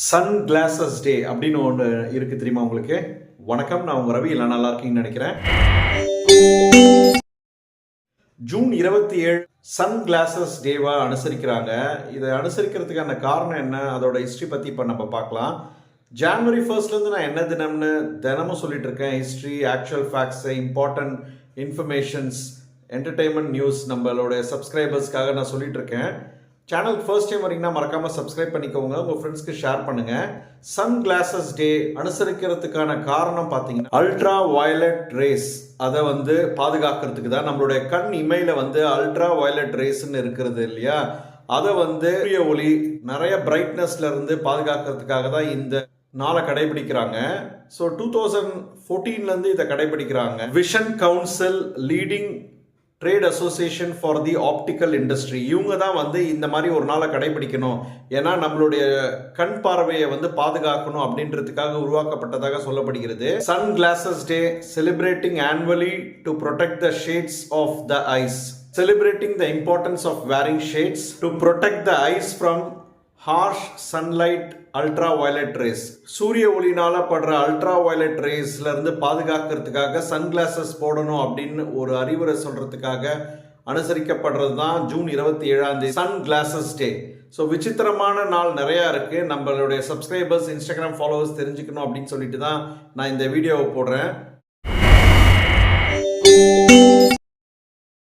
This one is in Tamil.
சன் கிளாஸஸ் டே அப்படின்னு ஒன்று இருக்கு தெரியுமா உங்களுக்கு? வணக்கம் நான் உங்க ரவி. எல்லாம் நல்லா இருக்கீங்கன்னு நினைக்கிறேன். ஜூன் இருபத்தி ஏழு சன் கிளாஸஸ் டேவா அனுசரிக்கிறாங்க. இதை அனுசரிக்கிறதுக்கான காரணம் என்ன? அதோட ஹிஸ்ட்ரி பற்றி இப்போ நம்ம பார்க்கலாம். ஜான்வரி ஃபர்ஸ்ட்லேருந்து நான் என்ன தினம்னு தினமும் சொல்லிட்டு இருக்கேன். History actual facts important informations entertainment news நம்மளோட சப்ஸ்கிரைபர்ஸ்க்காக நான் சொல்லிட்டு இருக்கேன். சேனலுக்கு ஃபர்ஸ்ட் டைம் வரீங்கன்னா மறக்காமல் சப்ஸ்கிரைப் பண்ணிக்கோங்க. உங்கள் ஃப்ரெண்ட்ஸ்க்கு ஷேர் பண்ணுங்கள் சன் கிளாஸஸ் டே அனுசரிக்கிறதுக்கான காரணம் பார்த்தீங்கன்னா அல்ட்ரா வயலட் ரேஸ் அதை வந்து பாதுகாக்கிறதுக்கு தான் நம்மளுடைய கண் இமையில வந்து அல்ட்ரா வயலட் ரேஸ்ன்னு இருக்கிறது இல்லையா? அதை வந்து சூரிய ஒளி நிறைய பிரைட்னஸ்ல இருந்து பாதுகாக்கிறதுக்காக தான் இந்த நாளை கடைபிடிக்கிறாங்க. ஸோ டூ தௌசண்ட் ஃபோர்டீன்லேருந்து இதை கடைபிடிக்கிறாங்க. Vision council leading trade association for the optical industry இவங்க தான் வந்து இந்த மாதிரி ஒரு நாளை கடைபிடிக்கணும். ஏன்னா நம்மளுடைய கண் பார்வையை வந்து பாதுகாக்கணும் அப்படின்றதுக்காக உருவாக்கப்பட்டதாக சொல்லப்படுகிறது. Sunglasses day celebrating annually to protect the shades of the eyes celebrating the importance of wearing shades to protect the eyes from harsh sunlight ultraviolet rays சூரிய ஒளினால் படுற அல்ட்ரா வயலட் ரேஸ்லேருந்து பாதுகாக்கிறதுக்காக சன்கிளாசஸ் போடணும் அப்படின்னு ஒரு அறிவுரை சொல்கிறதுக்காக அனுசரிக்கப்படுறது தான் ஜூன் இருபத்தி ஏழாம் தேதி சன் கிளாஸஸ் டே ஸோ விசித்திரமான நாள் நிறையா இருக்குது நம்மளுடைய சப்ஸ்கிரைபர்ஸ் இன்ஸ்டாகிராம் ஃபாலோவர்ஸ் தெரிஞ்சுக்கணும் அப்படின்னு சொல்லிட்டு தான் நான் இந்த வீடியோவை போடுறேன்.